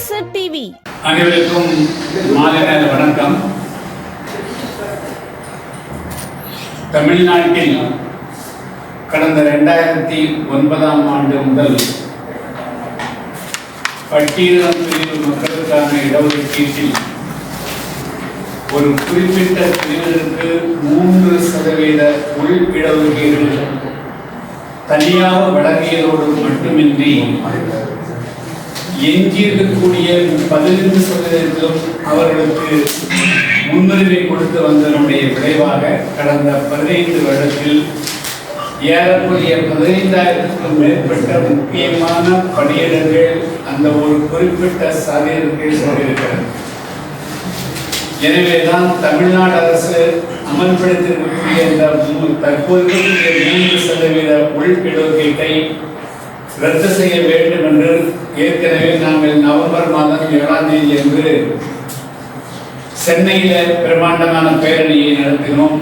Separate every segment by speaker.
Speaker 1: அரசு டிவி.
Speaker 2: அனைவருக்கும் மாலை நேர வணக்கம். தமிழ்நாட்டில் கடந்த ரெண்டாயிரத்தி ஒன்பதாம் ஆண்டு முதல் பட்டியலம் பிரிவு மக்களுக்கான இடஒதுக்கீட்டில் ஒரு குறிப்பிட்ட பிரிவினருக்கு மூன்று சதவீத உள் இடஒதுக்கீடு தனியாக வழங்கியதோடு மட்டுமின்றி எஞ்சியிருக்கக்கூடிய பதினைந்து சதவீதத்திலும் அவர்களுக்கு முன்னுரிமை கொடுத்து வந்ததனுடைய விளைவாக கடந்த பதினைந்து வருடத்தில் ஏறக்குறைய பதினைந்தாயிரத்துக்கும் மேற்பட்ட முக்கியமான பணியிடங்கள் அந்த ஒரு குறிப்பிட்ட சாதியிற்கு சொல்லியிருக்கிறது எனவேதான் தமிழ்நாடு அரசு அமல்படுத்தியிருக்கக்கூடிய இந்த தற்போது மூன்று சதவீத உள் இடஒதுக்கீட்டை ரத்து செய்ய வேண்டும் என்று ஏற்கனவே நாங்கள் நவம்பர் மாதம் ஏழாம் தேதி என்று சென்னையில் பிரம்மாண்டமான பேரணியை நடத்தினோம்.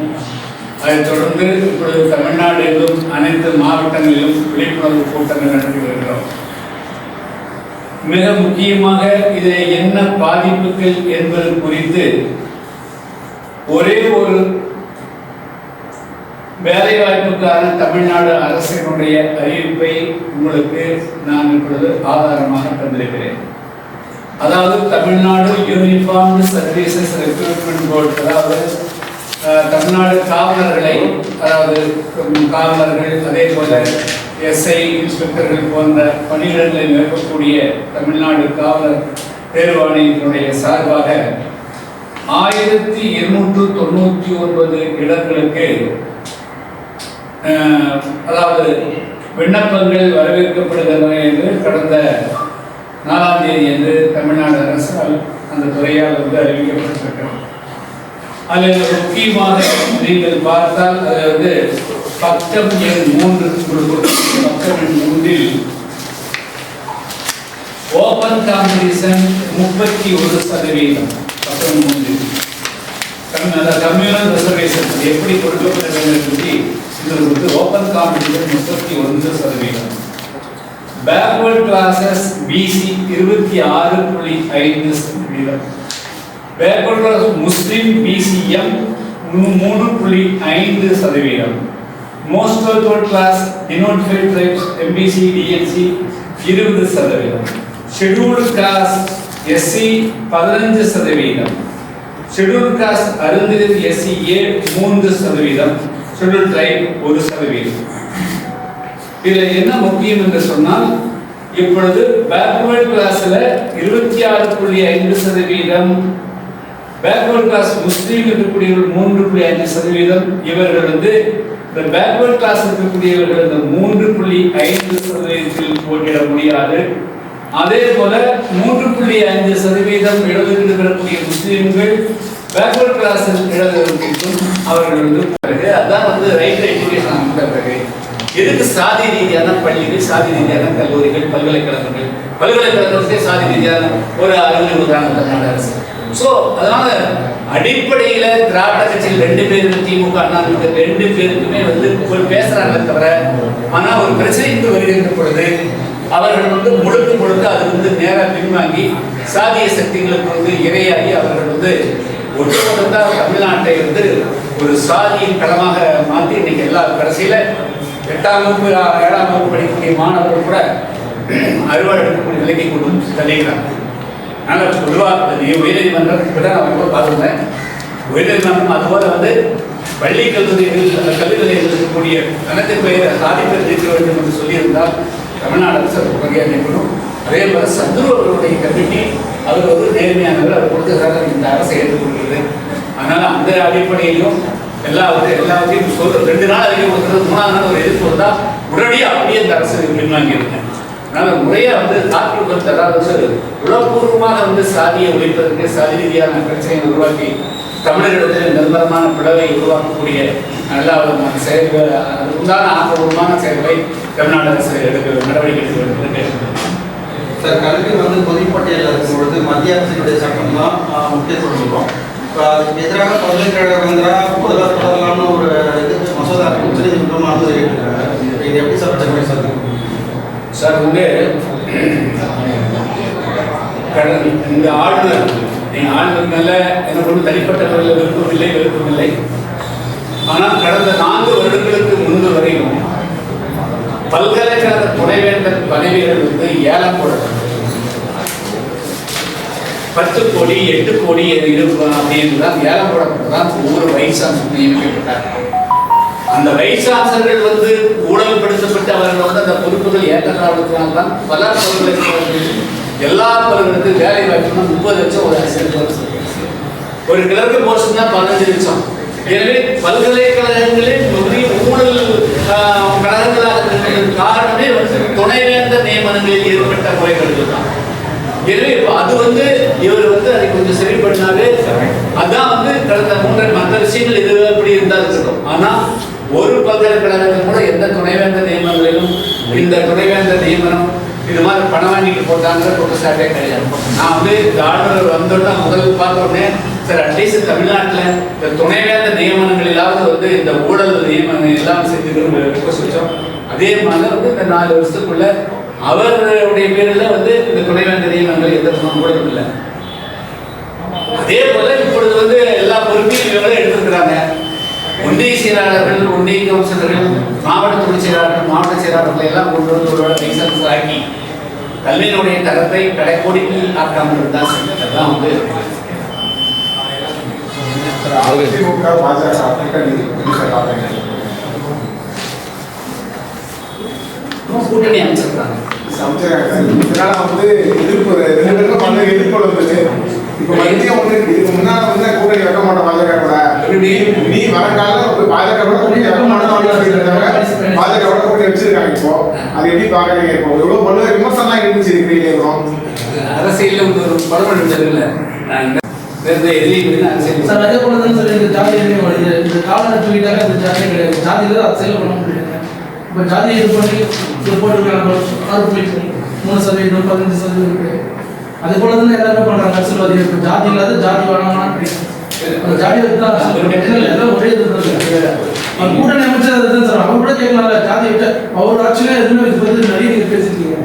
Speaker 2: அதைத் தொடர்ந்து இப்பொழுது தமிழ்நாட்டிலும் அனைத்து மாவட்டங்களிலும் விழிப்புணர்வு கூட்டங்கள் நடத்தி வருகிறோம். மிக முக்கியமாக இதில் என்ன பாதிப்புகள் என்பது குறித்து ஒரே ஒரு வேலைவாய்ப்புக்கான தமிழ்நாடு அரசினுடைய அறிவிப்பை உங்களுக்கு நான் இப்பொழுது ஆதாரமாக தந்திருக்கிறேன். அதாவது Tamil Nadu uniform services recruitment board அதாவது தமிழ்நாடு காவலர்களை அதாவது காவலர்கள் அதே போல எஸ்ஐ இன்ஸ்பெக்டர்கள் போன்ற பணியிடங்களை நிரப்பக்கூடிய தமிழ்நாடு காவலர் தேர்வாணையத்தினுடைய சார்பாக ஆயிரத்தி இருநூற்று தொண்ணூற்றி ஒன்பது இடங்களுக்கு அதாவது விண்ணப்பங்கள் வரவேற்கப்படுகின்றன என்று கடந்த நாலாம் தேதி என்று தமிழ்நாடு அரசால் அந்த துறையால் வந்து அறிவிக்கப்பட்டிருக்கிறது. அதில் முக்கியமாக நீங்கள் பார்த்தால் அது வந்து பக்கம் எண் மூன்று பக்கம் எண் மூன்றில் ஓபன் காம்படிஷன் முப்பத்தி ஒரு சதவீதம். பக்கம் மூன்றில். கம்யூனல் ரிசர்வேஷன் எப்படி கொடுக்கப்பட வேண்டும் சொல்லி இதில் வந்து ஓப்பன் காம்படிஷன் முப்பத்தி ஒன்று சதவீதம். பேக்வர்ட் கிளாஸஸ் பிசி இருபத்தி ஆறு புள்ளி ஐந்து சதவீதம். பேக்வர்ட் கிளாஸ் முஸ்லிம் பிசிஎம் மூணு புள்ளி ஐந்து சதவீதம். Most backward class denotified tribes MBC DNC இருபது சதவீதம். ஷெட்யூல்டு கிளாஸ் எஸ்சி பதினஞ்சு சதவீதம். Schedule class Arunthathi SC A மூன்று சதவீதம். ஷெட்யூல் ட்ரைப் ஒரு சதவீதம். இதுல என்ன முக்கியம் என்று சொன்னால் இப்பொழுது பேக்வர்ட் கிளாஸ்ல இருபத்தி ஆறு புள்ளி ஐந்து சதவீதம் பேக்வர்ட் கிளாஸ் முஸ்லீம் இருக்கக்கூடியவர்கள் மூன்று புள்ளி ஐந்து சதவீதம் இவர்கள் வந்து இந்த பேக்வர்ட் கிளாஸ் இருக்கக்கூடியவர்கள் இந்த மூன்று புள்ளி ஐந்து சதவீதத்தில் போட்டியிட முடியாது. அதே போல மூன்று புள்ளி ஐந்து சதவீதம் இடஒதுக்கீடு பெறக்கூடிய முஸ்லீம்கள் பேக்வர்ட் கிளாஸ் இடஒதுக்கீட்டும் அவர்கள் வந்து பிறகு அதான் வந்து ரைட் எஜுகேஷன் அமைந்த பிறகு எதுக்கு சாதி ரீதியான பள்ளிகள் சாதி ரீதியான கல்லூரிகள் பல்கலைக்கழகங்கள்? பல்கலைக்கழகத்துக்கே சாதி ரீதியான ஒரு அறிவு உதாரணம் தமிழ்நாடு அரசு. ஸோ அதனால அடிப்படையில் திராவிட கட்சியில் ரெண்டு பேரும் திமுக அண்ணா ரெண்டு பேருக்குமே வந்து ஒரு பேசுறாங்க தவிர ஆனால் ஒரு பிரச்சனை இங்கு வருகின்ற பொழுது அவர்கள் வந்து முழுக்க முழுக்க அது வந்து நேராக பின்வாங்கி சாதிய சக்திகளுக்கு வந்து இரையாகி அவர்கள் வந்து ஒட்டுமொத்த தமிழ்நாட்டை வந்து ஒரு சாதியின் களமாக மாற்றி இன்னைக்கு எல்லா கடைசியில் எட்டாம் வகுப்பு ஏழாம் வகுப்பு படிக்கக்கூடிய மாணவர்கள் கூட அறுவாடு எடுக்கக்கூடிய நிலைக்கு கொண்டு வந்து தள்ளிக்கிறாங்க அதனால் பொதுவாக உயர்நீதிமன்றம் கூட நான் கூட பார்த்துருந்தேன். உயர்நீதிமன்றம் அதுபோல் வந்து பள்ளி கல்லூரிகள் அந்த கல்வி நிலையத்தில் இருக்கக்கூடிய தனத்தின் பெயரை சாதிப்பை தீர்க்க வேண்டும் என்று சொல்லியிருந்தால் தமிழ்நாடு அரசு அதுக்கு வகையாக நிற்கணும். அதே மாதிரி சந்துரு அவர்களுடைய கமிட்டி அவர் ஒரு நேர்மையானவர் அவர் கொடுத்ததாக இந்த அரசை ஏற்றுக்கொள்கிறது அதனால் அந்த அடிப்படையிலும் எல்லாவற்றையும் எல்லாவற்றையும் சொல்ற ரெண்டு நாள் அறிக்கை கொடுக்குறது மூணாவது நாள் ஒரு எதிர்ப்பு வந்தால் உடனடியாக அப்படியே இந்த அரசு பின்வாங்கி இருக்கேன் அதனால முறையாக வந்து தாக்குதல் அதாவது உளப்பூர்வமாக வந்து சாதியை ஒழிப்பதற்கு சாதி ரீதியான பிரச்சனையை உருவாக்கி தமிழர்களிடத்தில் நிரந்தரமான பிளவை உருவாக்கக்கூடிய நல்ல விதமான செயல்கள் உண்டான ஆக்கப்பூர்வமான செயல்களை தமிழ்நாடு அரசு எடுக்க நடவடிக்கை எடுக்க வேண்டும். என்று கேட்டுக்கொள்கிறேன்.
Speaker 3: சார் கல்வி வந்து பொதுப்பட்டியலில் இருக்கும் பொழுது மத்திய அரசுடைய சட்டம் தான் முக்கியத்துவம் கொடுக்கும். இப்போ அதுக்கு எதிராக பல்கலைக்கழகம் தான் முதல்வர் தொடரலாம்னு ஒரு இது மசோதா உச்சநீதிமன்றம் அனுமதி கேட்டிருக்காங்க. இது எப்படி சார் நடைமுறை சார்?
Speaker 2: சார் வந்து இந்த ஆளுநர் நீங்கள் ஆளுநர்னால எனக்கு ஒன்றும் தனிப்பட்ட முறையில் விருப்பம் இல்லை விருப்பம் இல்லை. ஆனால் கடந்த நான்கு வருடங்களுக்கு முன்பு வரையும் பல்கலைக்கழக துணைவேந்தர் பதவிகள் வந்து ஏலம் பத்து கோடி எட்டு கோடி இருக்கும் அப்படின்னு தான் ஏலம் போடப்பட்டதான் ஒவ்வொரு வைசாசன் நியமிக்கப்பட்டார். அந்த வைசாசர்கள் வந்து ஊழல்படுத்தப்பட்டு அவர்கள் வந்து அந்த பொறுப்புகள் ஏற்றத்தாழ்த்தினால் தான் பல பல்கலைக்கழகங்களில் எல்லா பல்கலைக்கழகத்தில் வேலை வாய்ப்புனா முப்பது லட்சம் ஒரு அரசியல் ஒரு கிழக்கு போஸ்ட் தான் பதினஞ்சு லட்சம். எனவே பல்கலைக்கழகங்களில் பெரிய ஊழல் கழகங்களாக காரணமே வந்து துணைவேந்தர் நியமனங்களில் ஏற்பட்ட முறைகள் தான் எனவே அது வந்து இவர் வந்து அதை கொஞ்சம் சரி பண்ணாவே அதான் வந்து கடந்த மூன்றரை மற்ற விஷயங்கள் இது அப்படி இருந்தாலும் இருக்கும் ஆனா ஒரு பல்கலைக்கழகத்தில் கூட எந்த துணைவேந்தர் நியமனங்களிலும் இந்த துணைவேந்தர் நியமனம் இது மாதிரி பணம் வாங்கிட்டு போட்டாங்கிற குற்றச்சாட்டே கிடையாது. நான் வந்து இந்த ஆளுநர் வந்தோன்னா முதல் பார்த்தோடனே சார் அட்லீஸ்ட் தமிழ்நாட்டில் இந்த துணைவேந்தர் நியமனங்களிலாவது வந்து இந்த ஊழல் நியமனம் எல்லாம் செஞ்சுக்கணும் ரிக்வஸ்ட் வச்சோம். அதே மாதிரி வந்து இந்த நாலு வருஷத்துக்குள்ள அவருடைய பேரில் வந்து இந்த துணைவேந்த நியமனங்கள் எந்த விதமும் கூட இல்லை. அதே போல இப்பொழுது வந்து எல்லா பொறுப்பையும் இவங்களும் எடுத்திருக்கிறாங்க. ஒன்றிய செயலாளர்கள் ஒன்றிய கவுன்சிலர்கள் மாவட்ட துணை செயலாளர்கள் மாவட்ட செயலாளர்களை எல்லாம் கொண்டு வந்து ஒரு லைசன்ஸ் ஆக்கி கல்வியினுடைய தரத்தை கடைக்கோடிக்கு ஆக்காமல் இருந்தால் அதுதான் வந்து
Speaker 1: அதிமுக பாஜக கூட்டணி
Speaker 2: கூட்டணி அமைச்சிருக்காங்க
Speaker 1: இதனால வந்து எதிர்ப்பு ரெண்டு பேருக்கும் பண்ண எதிர்ப்பு வந்துச்சு இப்போ இதுக்கு வந்து கூட்டணி வைக்க மாட்டோம் பாஜக கூட நீ வரக்கால பாஜக கூட கூட்டணி வைக்க மாட்டோம் பாஜக கூட கூட்டணி வச்சிருக்காங்க இப்போ அது எப்படி பாக்குறீங்க இப்போ இவ்வளவு பண்ண விமர்சனம் இருந்துச்சு இருக்கிறீங்க
Speaker 2: படம் எடுத்ததில்ல
Speaker 4: சார் அதே போல தான் சார் இந்த ஜாதி வருது இந்த காவலர் சொல்லிட்டாங்க இந்த ஜாதி கிடையாது ஜாதியில் அதை செயல் பண்ண இப்போ ஜாதி இது பண்ணி இது போட்டுருக்காங்க ஆறு மூணு சதவீதம் பதினஞ்சு சதவீதம் அதே போல தானே எல்லாருமே அரசியல்வாதிகள் இப்போ ஜாதி இல்லாத ஜாதி வேணாம்னா அந்த ஜாதி தான். எல்லாம் ஒரே இது தான் கூட்டணி அமைச்சர் அதுதான் சார். அவர் கூட கேட்கலாம்ல ஜாதி விட்டு. அவர் ஆட்சியில எதுவுமே இது நிறைய பேசிருக்கீங்க.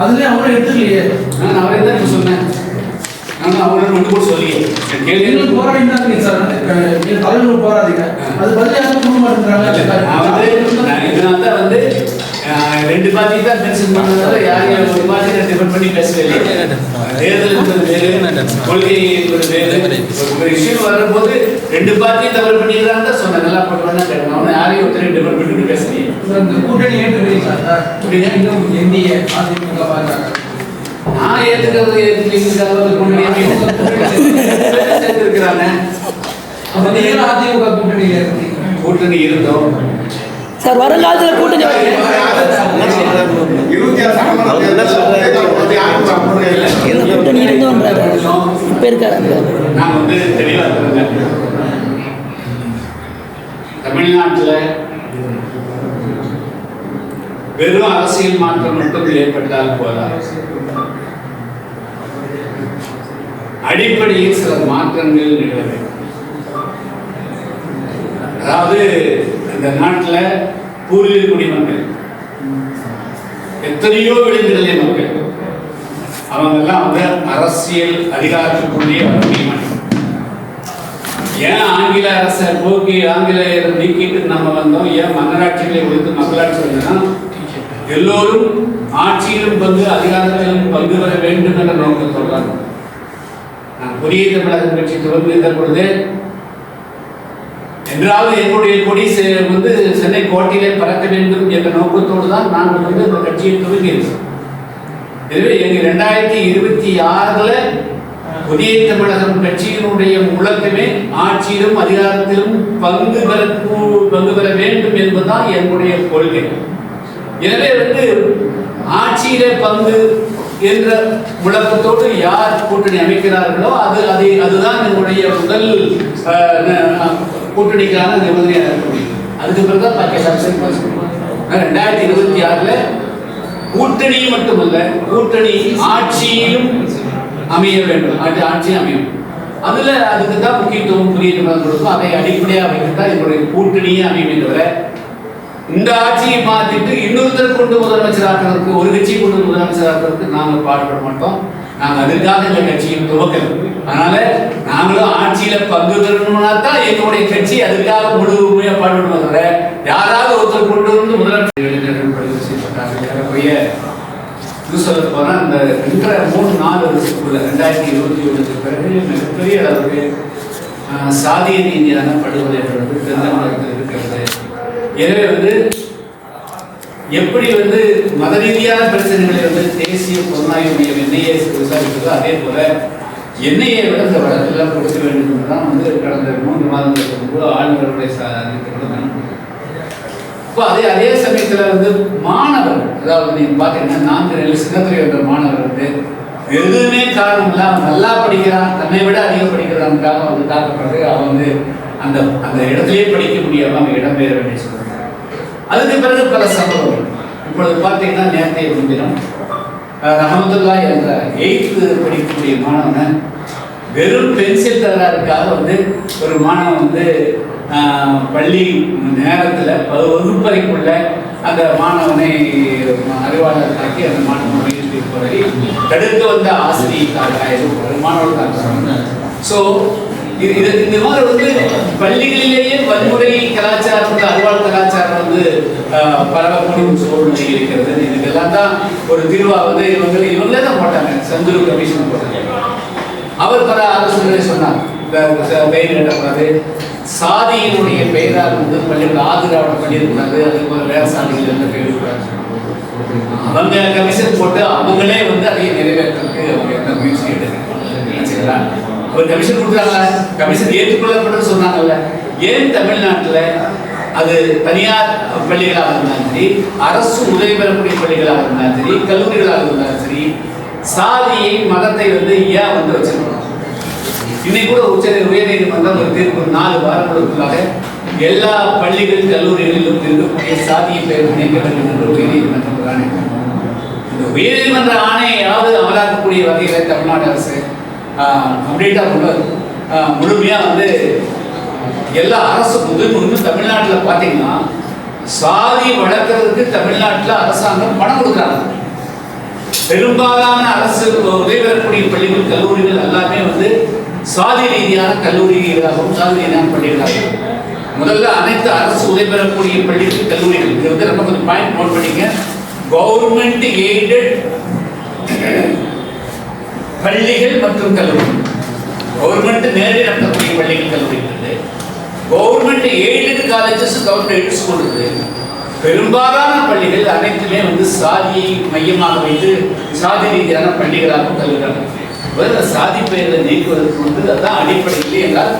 Speaker 4: அதுலயே அவரும் எடுத்துக்கலையே.
Speaker 2: நான் அவரே தான் சொன்னேன். சொல்லி கேள்வி
Speaker 4: இருக்கீங்க சார் நீங்க தலைவர் போராடிங்க அது பதில் யாரும் கொடுக்க மாட்டேங்கிறாங்க.
Speaker 2: இதனால தான் வந்து ரெண்டு பார்ட்டி தான் மென்ஷன் பண்ணதால யாரையும் ஒரு பார்ட்டி டிபெண்ட் பண்ணி பேசவே இல்லை. தேர்தல் என்பது வேறு கொள்கை என்பது வேறு. ஒரு விஷயம் வரும்போது ரெண்டு பார்ட்டியும் தவறு பண்ணிக்கிறாங்க தான் சொன்னேன் நல்லா பண்ணுவாங்க கேட்டேன். அவனை யாரையும் ஒருத்தரையும் டிபெண்ட் பண்ணி பேசலையே
Speaker 4: கூட்டணி சார். என்டிஏ அதிமுக பாஜக
Speaker 2: நான் ஏத்துக்கிறது சேர்த்திருக்கிறாங்க
Speaker 4: அப்ப நீங்களும் அதிமுக கூட்டணியில் இருக்கீங்க
Speaker 2: கூட்டணி இருந்தோம்.
Speaker 5: சார் வருங்காலத்தில் கூட்டணி
Speaker 1: கூட்டணி
Speaker 5: இருந்தோன்றாரு? இப்போ இருக்காரு
Speaker 2: நான் வந்து தெளிவா தமிழ்நாட்டில் வெறும் அரசியல் மாற்றம் மட்டும் ஏற்பட்டால் போதாது. அடிப்படையில் சில மாற்றங்கள் நிகழ வேண்டும். அதாவது இந்த நாட்டில் பூர்வீக குடிமக்கள் எத்தனையோ விளிம்புகளை மக்கள் அவங்கெல்லாம் வந்து அரசியல் அதிகாரத்துக்குள்ளேயே வர முடியுமா ஏன் ஆங்கில அரசை போக்கி ஆங்கிலேயரை நீக்கிட்டு நம்ம வந்தோம்? ஏன் மன்னராட்சிகளை கொடுத்து மக்களாட்சி வந்தோம்னா எல்லோரும் ஆட்சியிலும் பங்கு அதிகாரத்திலும் பங்கு வர வேண்டும் என்ற நோக்கத்தோடு தான். புதிய தமிழகம் கட்சி துவங்குகின்ற பொழுது என்றாவது என்னுடைய கொடி வந்து சென்னை கோட்டையிலே பறக்க வேண்டும் என்ற நோக்கத்தோடு தான் நாங்கள் வந்து இந்த கட்சியை துவங்கியிருக்கோம் எனவே எங்கள் ரெண்டாயிரத்தி இருபத்தி ஆறில் புதிய தமிழகம் கட்சியினுடைய முழக்கமே ஆட்சியிலும் அதிகாரத்திலும் பங்கு பெற பங்கு பெற வேண்டும் என்பதுதான் என்னுடைய கொள்கை. எனவே வந்து ஆட்சியிலே பங்கு என்ற முழக்கத்தோடு யார் கூட்டணி அமைக்கிறார்களோ அது அதை அதுதான் என்னுடைய முதல் கூட்டணிக்கான நிபந்தனையாக இருக்க முடியும். அதுக்கு பிறகு தான் பாக்கி எல்லாத்தையும் ரெண்டாயிரத்தி இருபத்தி ஆறில் கூட்டணி மட்டுமல்ல கூட்டணி ஆட்சியிலும் அமைய வேண்டும். ஆட்சி ஆட்சி அமையும். அதில் அதுக்கு தான் முக்கியத்துவம் புதிய கொடுக்கும். அதை அடிப்படையாக வைத்து தான் என்னுடைய கூட்டணியே அமையும் தவிர இந்த ஆட்சியை மாற்றிட்டு இன்னொருத்தர் கொண்டு முதலமைச்சராக்கிறதுக்கு ஒரு கட்சியை கொண்டு முதலமைச்சராக்கிறதுக்கு நாங்கள் பாடுபட மாட்டோம். நாங்கள் அதுக்காக இந்த கட்சியை துவக்கல அதனால நாங்களும் ஆட்சியில பங்கு பெறணும்னா தான் எங்களுடைய கட்சி அதுக்காக முழுமையா பாடுபடுவோம் தவிர யாராவது ஒருத்தர் கொண்டு வந்து முதலமைச்சர் இளைஞர்கள் படுகொலை செய்யப்பட்டார்கள் சொல்ல போனா இந்த ரெண்டரை மூணு நாலு வருஷத்துக்குள்ள ரெண்டாயிரத்தி இருபத்தி ஒன்றுக்கு பிறகு மிகப்பெரிய அளவுக்கு சாதிய ரீதியான படுகொலை வந்து தென்னமரத்தில் இருக்கிறது. எனவே வந்து எப்படி வந்து மத ரீதியான பிரச்சனைகளை வந்து தேசிய புலனாய்வு மையம் என்ஐஏ விசாரிக்கிறதோ அதே போல என்ஐஏ விட இந்த வழக்கெல்லாம் கொடுக்க வேண்டும் என்றுதான் வந்து கடந்த மூன்று மாதங்களுக்கு முன்பு ஆளுநருடைய அறிவிக்கப்படும் இப்போ அதே அதே சமயத்தில் வந்து மாணவர் அதாவது நீங்கள் பார்த்தீங்கன்னா நான்கு நெல் சின்னத்துறை என்ற மாணவர் வந்து எதுவுமே காரணம் இல்லாமல் நல்லா படிக்கிறான். தன்னை விட அதிகம் படிக்கிறான்காக வந்து தாக்கப்படுறது அவன் வந்து அந்த அந்த இடத்திலேயே படிக்க முடியாமல் இடம்பெயர வேண்டிய சொல்றாங்க. அதுக்கு பிறகு பல சம்பவங்கள். இப்பொழுது பார்த்தீங்கன்னா நேற்றைய முன்தினம் அஹ், ரஹமத்துல்லா என்ற எயித்து படிக்கக்கூடிய மாணவனை வெறும் பென்சில் தராருக்காக வந்து ஒரு மாணவன் வந்து பள்ளி நேரத்தில் வகுப்பறைக்குள்ள அந்த மாணவனை அறிவாளர் தாக்கி அந்த மாணவன் வீட்டுக்கு தடுக்க வந்த ஆசிரியர் மாணவர்கள் ஸோ இது இந்த மாதிரி வந்து பள்ளிகளிலேயே வன்முறை கலாச்சாரம் வந்து அறிவாள் கலாச்சாரம் வந்து பரவக்கூடிய சூழ்நிலை இருக்கிறது. இதுக்கெல்லாம் தான் ஒரு தீர்வா வந்து இவங்க இவங்களே தான் போட்டாங்க. செந்தூர் கமிஷன் போட்டாங்க. அவர் பல ஆலோசனை சொன்னார். பெயர் இடக்கூடாது சாதியினுடைய பெயரால் வந்து பள்ளிகள் ஆதிராவிட பள்ளி அதுக்கு ஒரு போல வேற சாதிகள் எந்த பெயர் அவங்க கமிஷன் போட்டு அவங்களே வந்து அதை நிறைவேற்றுறதுக்கு அவங்க எந்த முயற்சி எடுக்கிறாங்க ஒரு கமிஷன் கொடுக்குறாங்கல்ல? கமிஷன் ஏற்றுக்கொள்ளப்படும் சொன்னாங்கல்ல. ஏன் தமிழ்நாட்டில் அது தனியார் பள்ளிகளாக இருந்தாலும் சரி அரசு உதவி பெறக்கூடிய பள்ளிகளாக இருந்தாலும் சரி கல்லூரிகளாக இருந்தாலும் சரி சாதியை மதத்தை வந்து ஏன் வந்து வச்சிருக்கணும். இன்னைக்கு கூட உச்ச உயர்நீதிமன்றம் ஒரு தீர்ப்பு நாலு வாரங்களுக்குள்ளாக எல்லா பள்ளிகள் கல்லூரிகளிலும் இருக்கக்கூடிய சாதியை பெயர் இணைக்க வேண்டும் என்று உயர்நீதிமன்றம் ஆணை இந்த உயர்நீதிமன்ற ஆணையாவது அமலாக்கக்கூடிய வகையில் தமிழ்நாடு அரசு கம்ப்ளீட்டாக முழு முழுமையாக வந்து எல்லா அரசு முதல் தமிழ்நாட்டில் பார்த்தீங்கன்னா சாதி வளர்க்கறதுக்கு தமிழ்நாட்டில் அரசாங்கம் பணம் கொடுக்குறாங்க. பெரும்பாலான அரசு உதவி பெறக்கூடிய பள்ளிகள் கல்லூரிகள் எல்லாமே வந்து சாதி ரீதியான கல்லூரிகளாகவும் சாதி ரீதியான பள்ளிகளாகவும் முதல்ல அனைத்து அரசு உதவி பெறக்கூடிய பள்ளிகள் கல்லூரிகள். இது வந்து ரொம்ப கொஞ்சம் பாயிண்ட் நோட் பண்ணிங்க கவர்மெண்ட் எய்டட் பள்ளிகள் மற்றும் கல்லூரிகள் கவர்மெண்ட் நேரடி நடத்தக்கூடிய பள்ளிகள் கல்லூரிகள் government aided colleges government aided school பெரும்பாலான பள்ளிகள் அனைத்துமே வந்து சாதியை மையமாக வைத்து சாதி ரீதியான பள்ளிகளாகவும் கல்லூரிகளாகவும் முதல்ல சாதி பெயரை நீக்குவதற்கு வந்து அதான் அடிப்படை. இல்லை என்றால்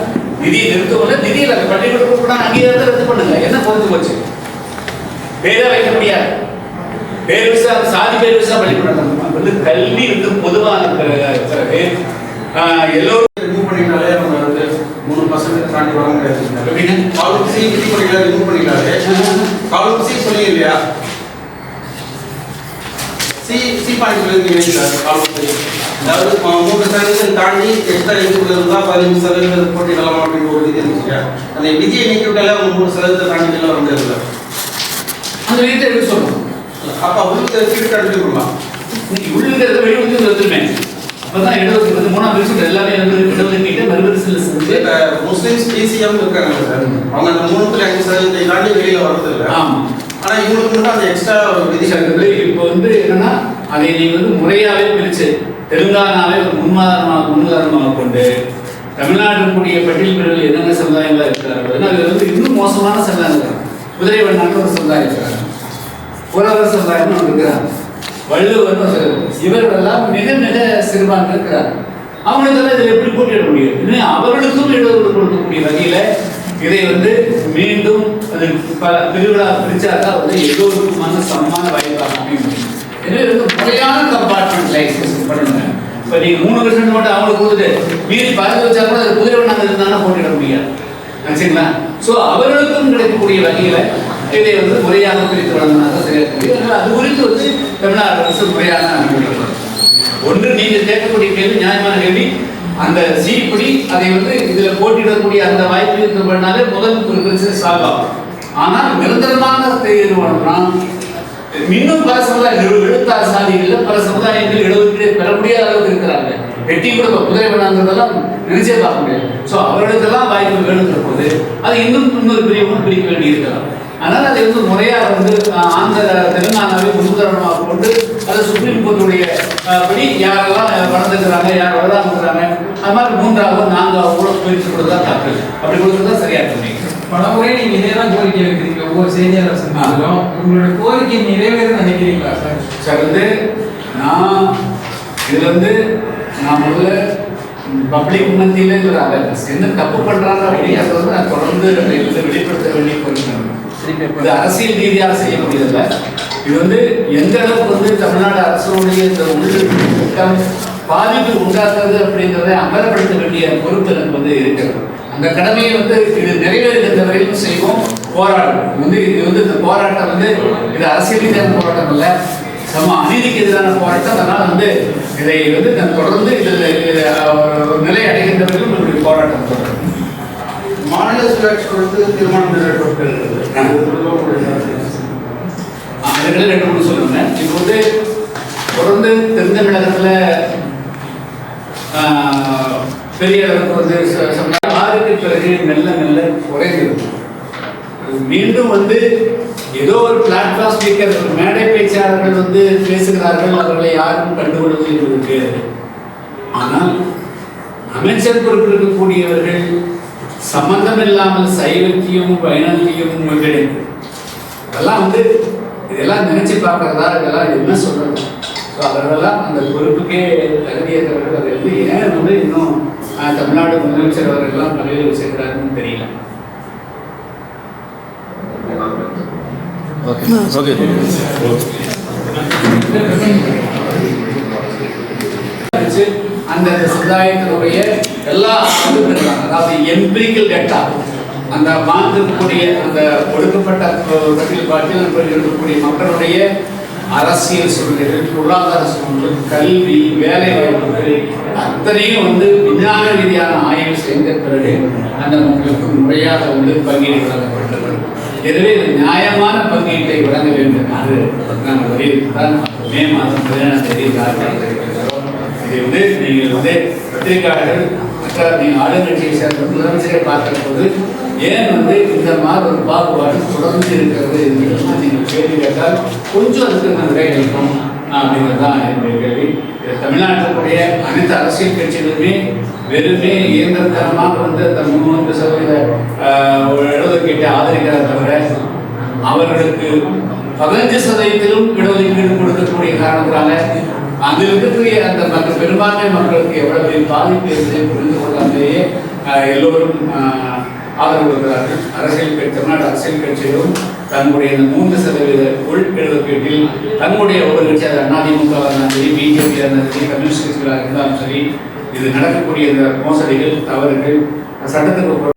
Speaker 2: நிதியை நிறுத்தவில்லை நிதியில் அந்த பள்ளிகளுக்கு கூட அங்கீகாரத்தை ரத்து பண்ணுங்க. என்ன பொறுத்து போச்சு? பேரை வைக்க முடியாது பேர் விசா சாதி பேர் விசா பள்ளிக்கூடம். வந்து கல்வி வந்து பொதுவான பிறகு ஆஹ், எல்லோரும்
Speaker 3: ரிமூவ் பண்ணிட்டாலே அவங்க வந்து மூணு பர்சன்ட் தாண்டி வர முடியாது? காலம் சி விதிமுறைகளை ரிமூவ் பண்ணிட்டாலே காலம் சி சொன்னீங்க இல்லையா? சி சி இருந்து வேண்டாம் காலம் சி அதாவது ம- மூணு சதவீதம் தாண்டி எக்ஸ்ட்ரா எதுக்குள்ள இருந்தா பதினஞ்சு சதவீதம் போட்டிடலாம் அப்படின்னு ஒரு விதி இருந்துச்சு. அந்த விதியை நீக்கி விட்டாலே அவங்க மூணு சதவீதம் தாண்டி எல்லாம் முடியாது
Speaker 2: அந்த வீட்டை எடுத்து சொல்லணும்
Speaker 3: அப்ப உங்களுக்கு சீட்டு அடிச்சுக்கலாம்
Speaker 2: இன்னைக்கு உள்ளுங்கிறது வெளி வந்து வந்துருமே அப்பதான் எழுபத்தி வந்து மூணாம் வருஷம் எல்லாமே வந்து இடஒதுக்கீட்டு மறுபரிசீலனை செஞ்சு
Speaker 3: முஸ்லிம்ஸ் பிசிஎம் இருக்காங்க சார். அவங்க அந்த மூணுத்துல அஞ்சு சதவீதத்தை தாண்டி வெளியில வரது இல்லை.
Speaker 2: ஆமா.
Speaker 3: ஆனா இவங்களுக்கு மட்டும் அந்த எக்ஸ்ட்ரா விதி
Speaker 2: இருக்கிறது இப்போ வந்து என்னன்னா அதை நீங்க வந்து முறையாவே பிரிச்சு தெலுங்கானாவை ஒரு முன்மாதிரமாக முன்னுதாரணமாக கொண்டு தமிழ்நாட்டில் கூடிய பட்டியல் பிரிவில் என்னென்ன சமுதாயங்களா இருக்கிறார்கள் அதுல வந்து இன்னும் மோசமான சமுதாயம் குதிரை வண்ணான்னு ஒரு சமுதாயம் இருக்கிறாங்க. புறவர் சமுதாயம்னு இருக்கிறார். வள்ளுவர் இவர்கள் எல்லாம் மிக மிக சிறுபான்மை இருக்கிறார் அவங்களுக்கெல்லாம் இதில் எப்படி போட்டியிட முடியும்? இன்னும் அவர்களுக்கும் இடஒதுக்கீடு கொடுக்கக்கூடிய வகையில் இதை வந்து மீண்டும் அது பல திருவிழா பிரிச்சாக்கா வந்து எல்லோருக்குமான சமமான வாய்ப்பாக அமையும். எனவே வந்து முறையான கம்பார்ட்மெண்ட் லைசன்ஸ் பண்ணுங்க இப்போ நீங்கள் மூணு பர்சன்ட் மட்டும் அவங்களுக்கு கொடுத்துட்டு மீறி பதினஞ்சு வச்சா கூட அது குதிரை வண்ணாங்க இருந்தாலும் போட்டிட முடியாது. சரிங்களா? ஸோ அவர்களுக்கும் கிடைக்கக்கூடிய வகையில் இதை வந்து முறையாக பிரித்து வழங்கினாங்க சரியா தெரியும் அது குறித்து வந்து தமிழ்நாடு அரசு முறையாக அனுமதிக்கணும் ஒன்று நீங்கள் கேட்கக்கூடிய கேள்வி நியாயமான கேள்வி. அந்த சீப்படி அதை வந்து இதுல போட்டியிடக்கூடிய அந்த வாய்ப்பு இருக்கப்படினாலே முதல் ஒரு பிரச்சனை சால்வ். ஆகும் ஆனால் நிரந்தரமாக தீர்வு வேணும்னா இன்னும் பல சமுதாய எழுத்தாறு சாதிகள்ல பல சமுதாயங்கள் எழுத பெற முடியாத அளவுக்கு இருக்கிறாங்க வெட்டி கூட இப்ப குதிரை வேணாங்கிறதெல்லாம் நினைச்சே பார்க்க முடியாது. ஸோ அவர்களுக்கெல்லாம் வாய்ப்பு வேணுங்கிற போது அது இன்னும் இன்னொரு பிரிவும் பிரிக்க வேண்டி இருக்கலாம் அதனால அதை வந்து முறையாக வந்து ஆந்திர தெலுங்கானாவை முன்னுதாரணமாக கொண்டு அது சுப்ரீம் கோர்ட்டுடைய படி யாரெல்லாம் வளர்ந்துக்கிறாங்க யார் வளராம இருக்கிறாங்க அது மாதிரி மூன்றாவது நான்காவது கூட பிரித்து கொடுத்தா தப்பு. அப்படி கொடுத்தது தான் சரியா இருக்கு
Speaker 6: பலமுறை நீங்க இதே தான் கோரிக்கை வைக்கிறீங்க ஒவ்வொரு செய்தியாளர் சந்திப்பிலும். உங்களோட கோரிக்கை நிறைவேறும் நினைக்கிறீங்களா சார்?
Speaker 2: சார் வந்து நான் இதுல வந்து நான் முதல்ல பப்ளிக் மத்தியில் ஒரு அவேர்னஸ் என்ன தப்பு பண்றாங்க அப்படிங்கிறத வந்து நான் தொடர்ந்து அதை வெளிப்படுத்த வேண்டிய பொறுப்பு இது அரசியல் ரீதியாக செய்ய முடியல இது வந்து எந்த அளவுக்கு வந்து தமிழ்நாடு அரசுடைய இந்த உள் திட்டம் பாதிப்பு உண்டாக்குறது அப்படிங்கிறத அமலப்படுத்த வேண்டிய பொறுப்பு எனக்கு வந்து இருக்கிறது. அந்த கடமையை வந்து இது நிறைவேறுகின்ற வரையிலும் செய்வோம் போராட்டம் வந்து இது வந்து இந்த போராட்டம் வந்து இது அரசியல் ரீதியான போராட்டம் இல்லை சம அநீதிக்கு எதிரான போராட்டம் அதனால வந்து இதை வந்து நான் தொடர்ந்து இதில் நிலை அடைகின்ற வரையிலும் நம்முடைய போராட்டம் தொடரும்.
Speaker 3: மாநில சுயாட்சி கொடுத்து தீர்மானம் நிறைவேற்றப்பட்டிருக்கிறது.
Speaker 2: அதுகளை ரெண்டு மூணு சொல்லுங்க. இப்போ வந்து தொடர்ந்து தென்தமிழகத்தில் பெரிய அளவுக்கு வந்து ஆறுக்கு பிறகு மெல்ல மெல்ல குறைந்தது மீண்டும் வந்து ஏதோ ஒரு பிளாட்ஃபார்ம் ஸ்பீக்கர் மேடை பேச்சாளர்கள் வந்து பேசுகிறார்கள் அவர்களை யாரும் கண்டுகொள்வது இருக்கு கிடையாது ஆனால் அமைச்சர் பொறுப்பில் இருக்கக்கூடியவர்கள் சம்பந்தமில்லாமல் சைவத்தையும் வைணவத்தையும் முன்னெடுத்து அதெல்லாம் வந்து இதெல்லாம் நினைச்சு பார்க்கறதா? இதெல்லாம் என்ன சொல்றது? ஸோ அவர்களெல்லாம் அந்த பொறுப்புக்கே தகுதியேற்றவர்கள் அதை வந்து ஏன் வந்து இன்னும் தமிழ்நாடு முதலமைச்சர் அவர்கள்லாம் பதவியில் வச்சிருக்கிறாருன்னு தெரியல. வச்சு அந்த சமுதாயத்தினுடைய எல்லா அதாவது எம்பிரிக்கல் டேட்டா அந்த வாங்கக்கூடிய அந்த ஒடுக்கப்பட்ட பட்டியல் பட்டியல் இருக்கக்கூடிய மக்களுடைய அரசியல் சூழ்நிலைகள் பொருளாதார சூழ்நிலைகள் கல்வி வேலை வாய்ப்புகள் அத்தனையும் வந்து விஞ்ஞான ரீதியான ஆய்வு செய்த பிறகு அந்த மக்களுக்கு முறையாக வந்து பங்கீடு வழங்கப்பட்டது. எனவே நியாயமான பங்கீட்டை வழங்க வேண்டும். அது நாங்கள் வலியுறுத்தான் மே மாதம் பதினேழாம் தேதி காரணம் இது வந்து நீங்கள் வந்து பத்திரிகையாளர்கள் மற்ற நீங்கள் ஆளுங்கட்சியை சேர்ந்த முதலமைச்சரை பார்க்கிற போது ஏன் வந்து இந்த மாதிரி ஒரு பாகுபாடு தொடர்ந்து இருக்கிறது என்று நீங்கள் கேள்வி கேட்டால் கொஞ்சம் அதுக்கு நான் விடை அளிக்கும் அப்படிங்கிறது தான் என்னுடைய கேள்வி. இது தமிழ்நாட்டினுடைய அனைத்து அரசியல் கட்சிகளுமே வெறுமே இயந்திரத்தனமாக வந்து அந்த மூன்று சதவீத ஒரு இடஒதுக்கீட்டை ஆதரிக்கிறத தவிர அவர்களுக்கு பதினஞ்சு சதவீதத்திலும் இடஒதுக்கீடு கொடுக்கக்கூடிய காரணத்தினால அங்கு இருக்கக்கூடிய அந்த மற்ற பெரும்பான்மை மக்களுக்கு எவ்வளவு பாதிப்பு என்பதை புரிந்து கொள்ளாமலேயே எல்லோரும் ஆதரவு கொடுக்கிறார்கள் அரசியல் கட்சி தமிழ்நாடு அரசியல் கட்சியிலும் தங்களுடைய இந்த மூன்று சதவீத உள் தங்களுடைய ஒவ்வொரு கட்சி அது அதிமுக இருந்தாலும் சரி பிஜேபி இருந்தாலும் சரி கம்யூனிஸ்ட் கட்சிகளாக இருந்தாலும் சரி இது நடக்கக்கூடிய இந்த மோசடிகள் தவறுகள் சட்டத்துக்கு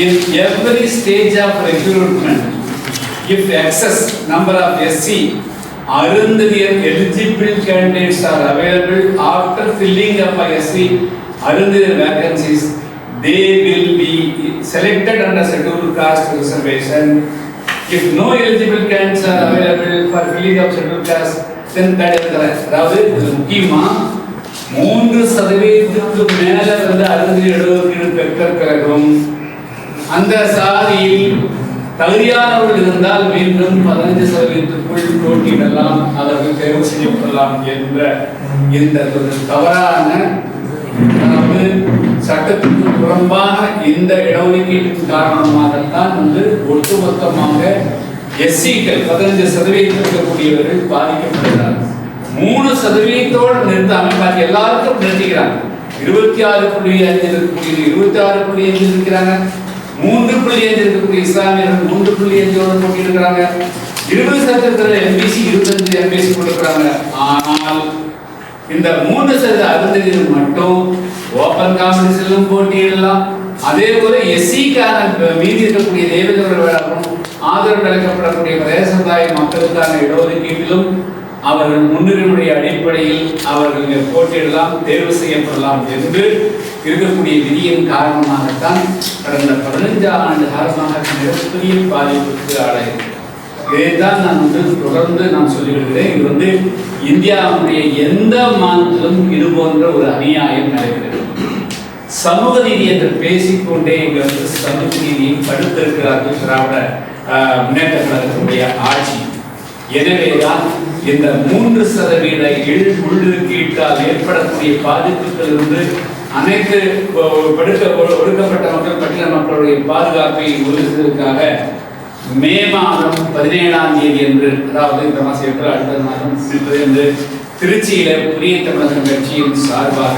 Speaker 2: in every stage of recruitment if excess number of SC Arunthathiyar eligible candidates are available after filling up by SC Arunthathiyar vacancies they will be selected under scheduled caste reservation if no eligible candidates are available for filling up scheduled caste then that is correct அதாவது இது முக்கியமா மூன்று சதவீதத்துக்கு மேல வந்து அறுபது இடஒதுக்கீடு பெற்ற பிறகும் அந்த சாதியில் தகுதியானவர்கள் இருந்தால் மீண்டும் பதினைந்து சதவீதத்திற்குள் போட்டியிடலாம் அவர்கள் தேர்வு செய்யப்படலாம் என்ற இந்த தவறான அதாவது சட்டத்திற்கு புறம்பான இந்த இடஒதுக்கீட்டின் காரணமாகத்தான் வந்து ஒட்டுமொத்தமாக எஸ்சிக்கள் பதினஞ்சு சதவீதத்தில் இருக்கக்கூடியவர்கள் பாதிக்கப்படுகிறார்கள் மூணு சதவீதத்தோடு நிறுத்தாமல் பாக்கி எல்லாருக்கும் நிறுத்திக்கிறாங்க. இருபத்தி ஆறு புள்ளி அஞ்சு இருக்கக்கூடிய இருபத்தி ஆறு புள்ளி அஞ்சு இருக்கிறாங்க. மூன்று புள்ளி அஞ்சு இருக்கக்கூடிய இஸ்லாமியர்கள் மூன்று புள்ளி அஞ்சோடு போட்டி இருக்கிறாங்க இருபது சதவீதத்தில் எம்பிசி இருபத்தஞ்சு எம்பிசி கொடுக்குறாங்க ஆனால் இந்த மூன்று சதவீத அருந்ததிகள் மட்டும் ஓப்பன் காம்படிஷன்லும் போட்டியிடலாம். அதே போல எஸ்சிக்கான மீதி இருக்கக்கூடிய தேவேந்திரம் ஆதரவு அளிக்கப்படக்கூடிய பிரதேச சமுதாய மக்களுக்கான இடஒதுக்கீட்டிலும் அவர்கள் முன்னுரிமையுடைய அடிப்படையில் அவர்கள் போட்டியிடலாம் தேர்வு செய்யப்படலாம் என்று இருக்கக்கூடிய விதியின் காரணமாகத்தான் கடந்த பதினைஞ்சு ஆண்டு காலமாக மிகப்பெரிய பாதிப்புக்கு ஆளாயிருக்கிறது இதைத்தான் நான் வந்து தொடர்ந்து நான் சொல்லிவிடுகிறேன். இது வந்து இந்தியாவுடைய எந்த மாநிலத்திலும் இது போன்ற ஒரு அநியாயம் நடைபெறுகிறது சமூக நீதி என்று பேசிக்கொண்டே இங்க வந்து சமூக நீதியை தடுத்திருக்கிறார்கள் திராவிட முன்னேற்ற கழகத்தினுடைய ஆட்சி. எனவேதான் இந்த மூன்று சதவீத இழ் உள்ளுக்கீட்டால் ஏற்படக்கூடிய பாதிப்புகளிலிருந்து அனைத்து ஒடுக்கப்பட்ட மக்கள் பட்டியல மக்களுடைய பாதுகாப்பை உறுதிக்காக மே மாதம் பதினேழாம் தேதி என்று அதாவது இந்த மாதம் ஏப்ரல் அடுத்த மாதம் இருப்பது என்று திருச்சியில புதிய தமிழகம் கட்சியின் சார்பாக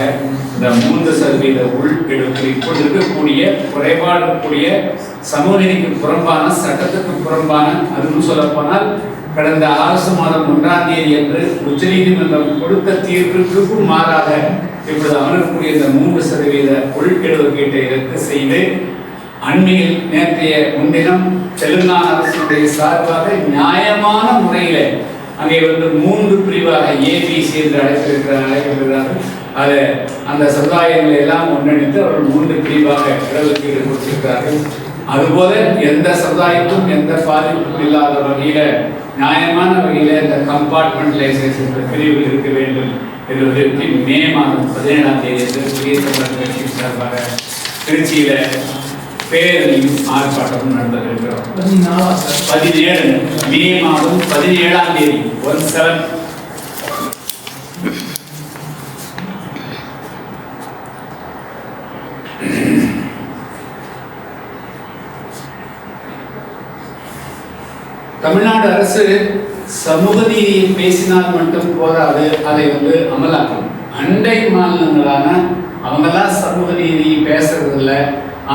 Speaker 2: இந்த மூன்று சதவீத உள்கெடுப்பு இப்போது இருக்கக்கூடிய குறைபாடு சமூகநீதிக்கு புறம்பான சட்டத்துக்கு புறம்பான அதுவும் சொல்லப்போனால் கடந்த ஆகஸ்ட் மாதம் ஒன்றாம் தேதி அன்று உச்சநீதிமன்றம் கொடுத்த தீர்ப்பிற்கும் மாறாக இப்பொழுது அமரக்கூடிய இந்த மூன்று சதவீத உள்கெடுக்கீட்டை ரத்து செய்து அண்மையில் நேற்றைய முன்தினம் தெலுங்கானா அரசினுடைய சார்பாக நியாயமான முறையில் அங்கே வந்து மூன்று பிரிவாக ஏபிசி என்று அழைத்திருக்கிறார் அழைக்கிறார்கள் அதை அந்த சமுதாயங்களை எல்லாம் ஒன்றிணைத்து அவர்கள் மூன்று பிரிவாக இடஒதுக்கீடு கொடுத்திருக்கிறார்கள். அதுபோல எந்த சமுதாயத்தும் எந்த பாதிப்பும் இல்லாத வகையில நியாயமான வகையில இந்த கம்பார்ட்மெண்ட் லைசன்ஸ் என்ற பிரிவு இருக்க வேண்டும் என்பதற்கு மே மாதம் பதினேழாம் தேதி புதிய தமிழக கட்சியின் சார்பாக திருச்சியில பேரணியும் ஆர்ப்பாட்டமும் நடந்திருக்கிறோம் பதினேழு மே மாதம் பதினேழாம் தேதி ஒன் செவன் தமிழ்நாடு அரசு சமூக நீதியை பேசினால் மட்டும் போதாது அதை வந்து அமலாக்கணும் அண்டை மாநிலங்களான அவங்கெல்லாம் சமூக நீதி பேசுறது இல்லை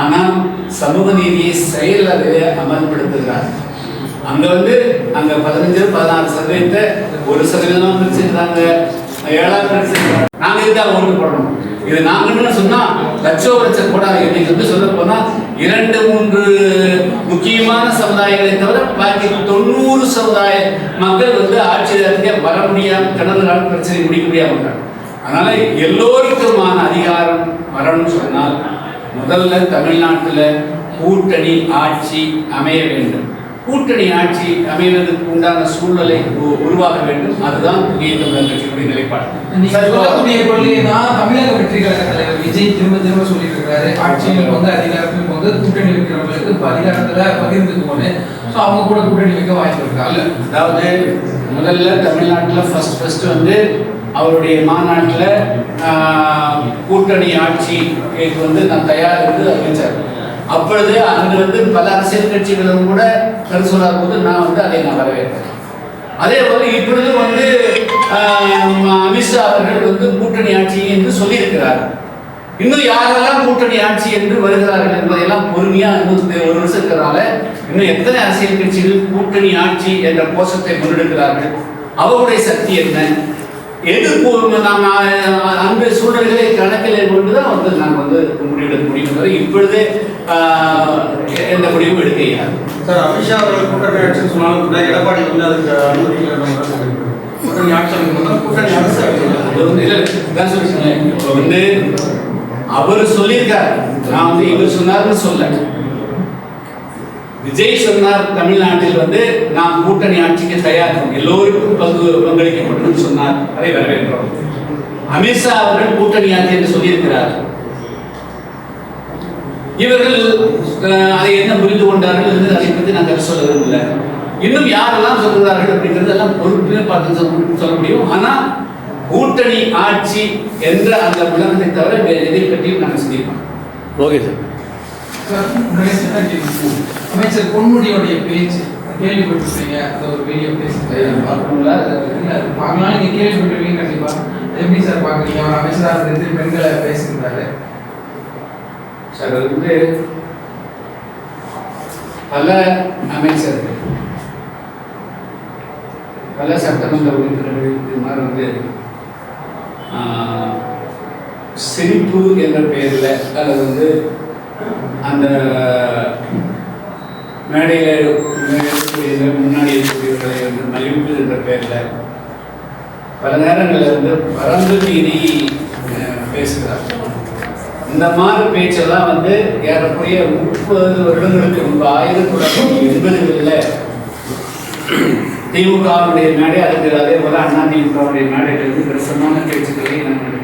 Speaker 2: ஆனால் சமூக நீதியை செயலில் அமல்படுத்துகிறாங்க அங்க வந்து அங்க பதினஞ்சு பதினாறு சதவீதத்தை ஒரு சதவீதம் பிரிச்சிருந்தாங்க ஏழாவது பிரிச்சிருக்காங்க நாங்க இதுதான் ஓட்டு போடணும். இது நாங்கன்னு சொன்னா லட்சம் லட்சம் கூட இன்னைக்கு வந்து சொல்ல போனா இரண்டு மூன்று முக்கியமான சமுதாயங்களை தவிர பாக்கி தொண்ணூறு சமுதாய மக்கள் வந்து ஆட்சியரத்துக்கே வர முடியாம கடந்த நாள் பிரச்சனை முடிக்க முடியாம இருக்காங்க அதனால எல்லோருக்குமான அதிகாரம் வரணும்னு சொன்னால் முதல்ல தமிழ்நாட்டில் கூட்டணி ஆட்சி அமைய வேண்டும். கூட்டணி ஆட்சி அமைவதற்கு உண்டான சூழ்நிலை உருவாக வேண்டும். அதுதான் புதிய தமிழர் கட்சியினுடைய நிலைப்பாடு.
Speaker 6: தான் தமிழக வெற்றி கழக தலைவர் விஜய் திரும்ப திரும்ப சொல்லிட்டு இருக்காரு ஆட்சியில் வந்து அதிகாரத்தில் வந்து கூட்டணி வைக்கிறவங்களுக்கு இப்ப அதிகாரத்துல பகிர்ந்துக்குவோன்னு. ஸோ அவங்க கூட கூட்டணி வைக்க வாய்ப்பு இருக்கா?
Speaker 2: அல்ல அதாவது முதல்ல தமிழ்நாட்டில் ஃபர்ஸ்ட் ஃபர்ஸ்ட் வந்து அவருடைய மாநாட்டில் கூட்டணி ஆட்சி வந்து நான் தயார் என்று அறிவிச்சார் அப்பொழுது அங்கிருந்து பல அரசியல் கட்சிகளும் கூட கருத்து சொல்லாத போது நான் வந்து அதை நான் வரவேற்றேன் அதே போல இப்பொழுது வந்து அமித்ஷா அவர்கள் வந்து கூட்டணி ஆட்சி என்று சொல்லியிருக்கிறார். இன்னும் யாரெல்லாம் கூட்டணி ஆட்சி என்று வருகிறார்கள் என்பதையெல்லாம் பொறுமையா இன்னும் ஒரு வருஷம் இருக்கிறதால இன்னும் எத்தனை அரசியல் கட்சிகள் கூட்டணி ஆட்சி என்ற கோஷத்தை முன்னெடுக்கிறார்கள்? அவருடைய சக்தி என்ன? எது அந்த சூழ்நிலைகளை கணக்கில் கொண்டு தான் வந்து நாங்கள் வந்து முடிவெடுக்க முடியும் இப்பொழுதே எந்த முடிவும் எடுக்க இயலாது.
Speaker 3: சார் அமித்ஷா அவர்கள் கூட்டணி ஆட்சின்னு சொன்னாலும் கூட எடப்பாடி வந்து அதுக்கு. கூட்டணி ஆட்சி கூட்டணி அரசு
Speaker 2: இல்ல, வந்து அவர் சொல்லியிருக்காரு. நான் வந்து இவர் சொன்னார்னு சொல்ல விஜய் சொன்னார் தமிழ்நாட்டில் வந்து நாம் கூட்டணி ஆட்சிக்கு தயார் எல்லோருக்கும் பங்கு பங்களிக்கப்படும் சொன்னார். அதை வரவேற்கிறோம். அமித்ஷா அவர்கள் கூட்டணி ஆட்சி என்று சொல்லியிருக்கிறார். இவர்கள் அதை என்ன புரிந்து கொண்டார்கள் என்று அதை பற்றி நான் கருத்து சொல்ல விரும்பல. இன்னும் யாரெல்லாம் சொல்கிறார்கள் அப்படிங்கிறது எல்லாம் பொறுப்பிலே பார்த்து சொல்ல- சொல்ல முடியும். ஆனால் கூட்டணி ஆட்சி என்ற அந்த விளக்கத்தை தவிர வேறு எதை பற்றியும் நாங்கள் சிந்திப்போம்.
Speaker 5: ஓகே சார்
Speaker 6: சார், முன்னாடி சொன்ன கேள்வி. அமைச்சர் பொன்முடியோடைய பேச்சு கேள்விப்பட்டிருப்பீங்க அந்த ஒரு வீடியோ பேசுகிறேன் பார்க்கணும்ல பார்க்கலாம் நீங்க கேள்விப்பட்டிருப்பீங்க கண்டிப்பா எப்படி சார் பாக்குறீங்க அவர் அமைச்சராக இருந்து பெண்களை பேசுகிறாரு
Speaker 2: சார் அது வந்து பல அமைச்சர்கள் பல சட்டமன்ற உறுப்பினர்கள் இது மாதிரி வந்து சிரிப்பு என்ற பெயரில் அல்லது வந்து அந்த மேடையில் இருக்கக்கூடியவர்கள் முன்னாடி இருக்கக்கூடியவர்களை வந்து மகிழ்வு என்ற பெயரில் பல நேரங்களில் வந்து பறந்து மீறி பேசுகிறார். இந்த மாதிரி பேச்செல்லாம் வந்து ஏறக்குறைய முப்பது வருடங்களுக்கு முன்பு ஆயிரத்தி தொள்ளாயிரத்தி எண்பதுகளில் திமுகவுடைய மேடை அதுக்கு அதே போல அண்ணா திமுகவுடைய மேடையிலிருந்து பிரசமான பேச்சுக்களை நாங்கள்